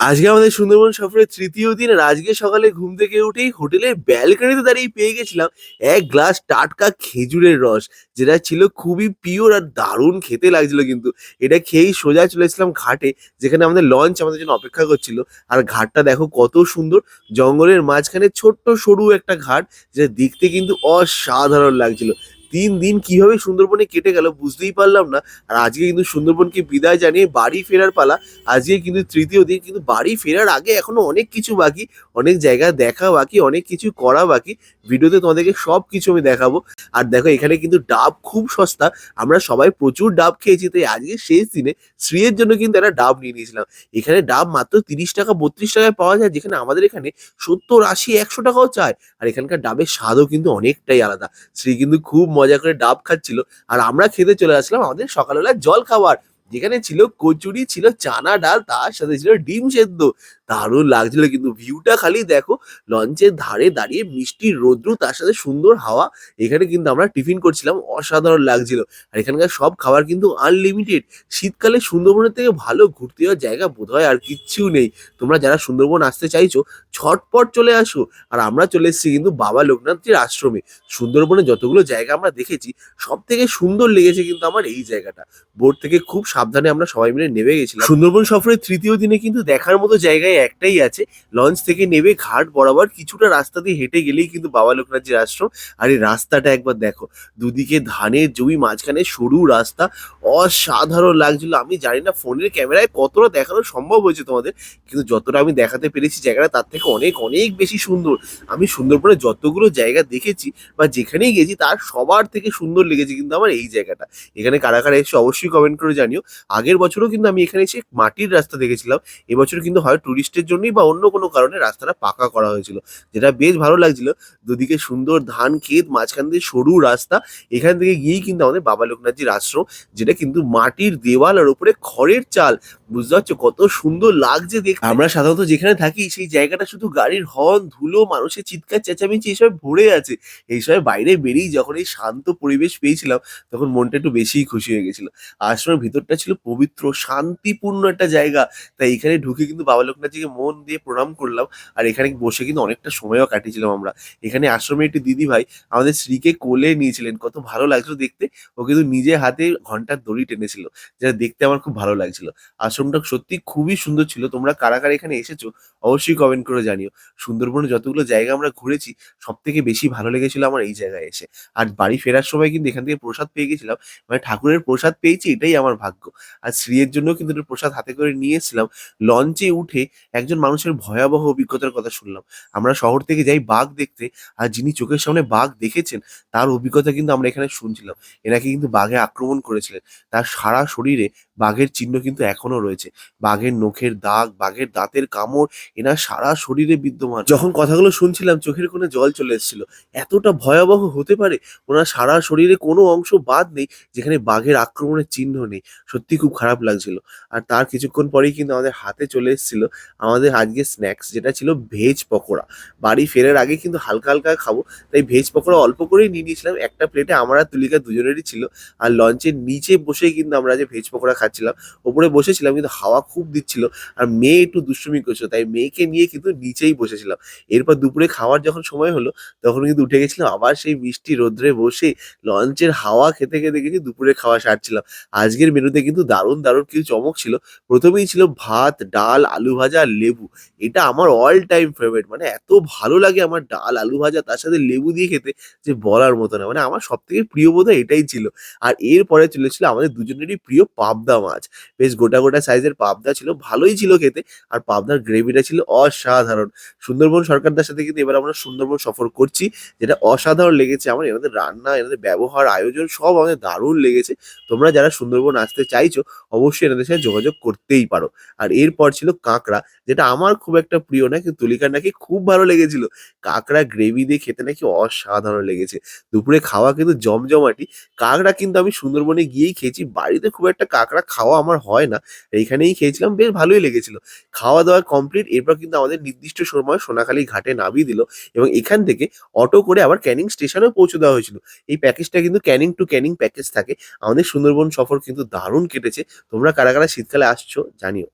আজকে আমাদের সুন্দরবন সফরের তৃতীয় দিন, আর আজকে সকালে ঘুম থেকে উঠেই হোটেলের ব্যালকনিতে দাঁড়িয়ে পেয়ে গেছিলাম এক গ্লাস টাটকা খেজুরের রস, যেটা ছিল খুবই পিওর আর দারুণ খেতে লাগছিল কিন্তু। এটা খেয়েই সোজা চলে এসেছিলাম ঘাটে, যেখানে আমাদের লঞ্চ আমাদের জন্য অপেক্ষা করছিল। আর ঘাটটা দেখো কত সুন্দর, জঙ্গলের মাঝখানে ছোট্ট সরু একটা ঘাট, যেটা দেখতে কিন্তু অসাধারণ লাগছিল। তিন দিন কীভাবে সুন্দরবনে কেটে গেল বুঝতেই পারলাম না। আর আজকে কিন্তু সুন্দরবনকে বিদায় জানিয়ে বাড়ি ফেরার পালা। আজকে কিন্তু তৃতীয় দিন, কিন্তু বাড়ি ফেরার আগে এখনও অনেক কিছু বাকি, অনেক জায়গা দেখা বাকি, অনেক কিছু করা বাকি। ভিডিওতে তোমাদেরকে সব কিছু আমি দেখাবো। আর দেখো, এখানে কিন্তু ডাব খুব সস্তা। আমরা সবাই প্রচুর ডাব খেয়েছি, তাই আজকে শেষ দিনে শ্রীয়ের জন্য কিন্তু একটা ডাব নিয়ে নিয়েছিলাম। এখানে ডাব মাত্র তিরিশ টাকা, বত্রিশ টাকায় পাওয়া যায়, যেখানে আমাদের এখানে সত্তর, আশি, একশো টাকাও চায় আর এখানকার ডাবের স্বাদও কিন্তু অনেকটাই আলাদা। শ্রী কিন্তু খুব মজা করে ডাব খাচ্ছিল। আর আমরা খেতে চলে আসলাম আমাদের সকালবেলা জল খাবার যেখানে ছিল কচুরি, ছিল চানা ডাল, তার সাথে ছিল ডিম সেদ্ধ। দারুণ লাগছিল কিন্তু ভিউটা খালি দেখো লঞ্চের ধারে দাঁড়িয়ে মিষ্টি রোদ্রু তার সাথে সুন্দর হাওয়া, এখানে কিন্তু আমরা টিফিন করছিলাম, অসাধারণ লাগছিল। আর এখানকার সব খাবার কিন্তু আনলিমিটেড শীতকালে সুন্দরবনের থেকে ভালো ঘুরতে যাওয়ার জায়গা বোধহয় আর কিচ্ছু নেই। তোমরা যারা সুন্দরবন আসতে চাইছো, ছটপট চলে আসো। আর আমরা চলে এসেছি কিন্তু বাবা লোকনাথজির আশ্রমে। সুন্দরবনে যতগুলো জায়গা আমরা দেখেছি সব থেকে সুন্দর লেগেছে কিন্তু আমার এই জায়গাটা। বোট থেকে খুব সাবধানে আমরা সবাই মিলে নেমে গেছিলাম। সুন্দরবন সফরের তৃতীয় দিনে কিন্তু দেখার মতো জায়গায় একটাই আছে, লঞ্চ থেকে নেমে ঘাট বরাবর কিছুটা রাস্তা দিয়ে হেঁটে গেলেই কিন্তু বাবা লোকনাথজির আশ্রম। আর এই রাস্তাটা একবার দেখো, দুদিকে ধানের জমি, মাঝখানে সরু রাস্তা, অসাধারণ লাগছিল। আমি জানি না ফোনের ক্যামেরায় কতটা দেখানো সম্ভব হয়েছে তোমাদের, কিন্তু যতটা আমি দেখাতে পেরেছি জায়গাটা তার থেকে অনেক অনেক বেশি সুন্দর। আমি সুন্দরবনে যতগুলো জায়গা দেখেছি বা যেখানেই গেছি, তার সবার থেকে সুন্দর লেগেছে কিন্তু আমার এই জায়গাটা। এখানে কারা কারা এসে অবশ্যই কমেন্ট করে জানিও। আগের বছরও কিন্তু আমি এখানে এসে মাটির রাস্তা দেখেছিলাম। এবছর কিন্তু হয় টুরিস্টের জন্যই বা অন্য কোনো কারণে রাস্তাটা পাকা করা হয়েছিল। যেটা বেশ ভালো লাগছিল। দুদিকে সুন্দর ধান ক্ষেত, মাঝখান দিয়ে সরু রাস্তা। এখান থেকে গিয়েই কিন্তু আমাদের বাবা লোকনাথজির আশ্রম, যেটা কিন্তু মাটির দেওয়াল আর উপরে খড়ের চাল। বুঝতে পারছ? কত সুন্দর লাগছে দেখ আমরা সাধারণত যেখানে থাকি, সেই জায়গাটা শুধু গাড়ির হর্ন, ধুলো, মানুষের চিৎকার, চেঁচামেচি, এসব ভরে আছে। এই সময় বাইরে বেরিয়ে যখন এই শান্ত পরিবেশ পেয়েছিলাম, তখন মনটা একটু বেশিই খুশি হয়ে গেছিল। আশ্রমের ভিতরটা ছিল পবিত্র, শান্তিপূর্ণ একটা জায়গা। তাই এখানে ঢুকে কিন্তু বাবা লোকনাথজিকে মন দিয়ে প্রণাম করলাম। আর এখানে বসে কিন্তু অনেকটা সময়ও কাটিয়েছিলাম আমরা। এখানে আশ্রমে একটি দিদি ভাই আমাদের স্ত্রীকে কোলে নিয়েছিলেন। কত ভালো লাগছিল দেখতে। ও কিন্তু নিজে হাতে ঘণ্টার দড়ি টেনেছিল যেটা দেখতে আমার খুব ভালো লাগছিল। আশ্রমটা সত্যি খুবই সুন্দর ছিল। তোমরা কারা কারা এখানে এসেছ অবশ্যই কমেন্ট করে জানিও। সুন্দরবনে যতগুলো জায়গা আমরা ঘুরেছি সব থেকে বেশি ভালো লেগেছিল আমার এই জায়গায় এসে। আর বাড়ি ফেরার সময় কিন্তু এখান থেকে প্রসাদ পেয়ে গেছিলাম। মানে ঠাকুরের প্রসাদ পেয়েছি, এটাই আমার ভাগ্য। আর স্ত্রীর জন্য কিন্তু প্রসাদ হাতে করে নিয়েছিলাম লঞ্চে উঠে একজন মানুষের ভয়াবহ অভিজ্ঞতার কথা শুনলাম। আমরা শহর থেকে যাই বাঘ দেখতে, আর যিনি চোখের সামনে বাঘ দেখেছেন, তার অভিজ্ঞতা কিন্তু আমরা এখানে শুনছিলাম। এনাকে কিন্তু বাঘে আক্রমণ করেছিলেন। তার সারা শরীরে বাঘের চিহ্ন কিন্তু এখনও রয়েছে। বাঘের নখের দাগ, বাঘের দাঁতের কামড়, এনার সারা শরীরে বিদ্যমান। যখন কথাগুলো শুনছিলাম, চোখের কোণে জল চলে এসেছিল। এতটা ভয়াবহ হতে পারে, ওনার সারা শরীরে কোনো অংশ বাদ নেই, যেখানে বাঘের আক্রমণের চিহ্ন নেই। সত্যি খুব খারাপ লাগছিল। আর তার কিছুক্ষণ পরেই কিন্তু আমাদের হাতে চলে এসেছিল আমাদের আজকে স্ন্যাক্স যেটা ছিল ভেজ পকোড়া। বাড়ি ফেরার আগে কিন্তু হালকা হালকা খাব, তাই ভেজ পকোড়া অল্প করেই নিয়ে নিয়েছিলাম। একটা প্লেটে আমার আর তুলিকা দুজনেরই ছিল। আর লঞ্চের নিচে বসেই কিন্তু আমরা যে ভেজ পকোড়া খাচ্ছিলাম, ওপরে বসেছিলাম কিন্তু হাওয়া খুব দিচ্ছিল। আর মেয়ে একটু দুষ্টুমি করছিল, তাই মেয়েকে নিয়ে কিন্তু নিচেই বসেছিলাম। এরপর দুপুরে খাওয়ার যখন সময় হলো, তখন কিন্তু উঠে গেছিলাম, আবার সেই মিষ্টি রোদ্রে বসে লঞ্চের হাওয়া খেতে খেতে কিন্তু দুপুরে খাওয়া সারছিলাম। আজকের মেনুতে কিন্তু দারুণ দারুণ কিছু চমক ছিল। প্রথমেই ছিল ভাত, ডাল, আলু ভাজা লেবু। এটা আমার অল টাইম ফেভারিট মানে এত ভালো লাগে আমার ডাল, আলু ভাজা, তার সাথে লেবু দিয়ে খেতে যে বলার মতো না। মানে আমার সব থেকে প্রিয় বোধহয় এটাই ছিল। আর এরপরে চলেছিল আমাদের দুজনেরই প্রিয় পাবদা মাছ। বেশ গোটা গোটা সাইজের পাবদা ছিল, ভালোই ছিল খেতে। আর পাবদার গ্রেভিটা ছিল অসাধারণ। সুন্দরবন সরকারদার সাথে কিন্তু এবার আমরা সুন্দরবন সফর করছি, যেটা অসাধারণ লেগেছে আমার। এনাদের রান্না, এনাদের ব্যবহার, আয়োজন সব আমাদের দারুণ লেগেছে। তোমরা যারা সুন্দরবন আসতে চাইছো, অবশ্যই এনাদের সাথে যোগাযোগ করতেই পারো। আর এরপর ছিল কাঁকড়া। যেটা আমার খুব একটা প্রিয় না, কিন্তু তুলিকার নাকি খুব ভালো লেগেছিল। কাঁকড়া গ্রেভি দিয়ে খেতে নাকি অসাধারণ লেগেছে। দুপুরে খাওয়া কিন্তু জমজমাটি। কাঁকড়া কিন্তু আমি সুন্দরবনে গিয়েই খেয়েছি। বাড়িতে খুব একটা কাঁকড়া খাওয়া আমার হয় না। এইখানেই খেয়েছিলাম, বেশ ভালোই লেগেছিল। খাওয়া দাওয়া কমপ্লিট এরপর কিন্তু আমাদের নির্দিষ্ট সময় সোনাখালী ঘাটে নামিয়ে দিল এবং এখান থেকে অটো করে আবার ক্যানিং স্টেশনেও পৌঁছে দেওয়া হয়েছিল। এই প্যাকেজটা কিন্তু ক্যানিং টু ক্যানিং প্যাকেজ থাকে। আমাদের সুন্দরবন সফর কিন্তু দারুণ কেটেছে। তোমরা কারা কারা শীতকালে আসছো জানিও।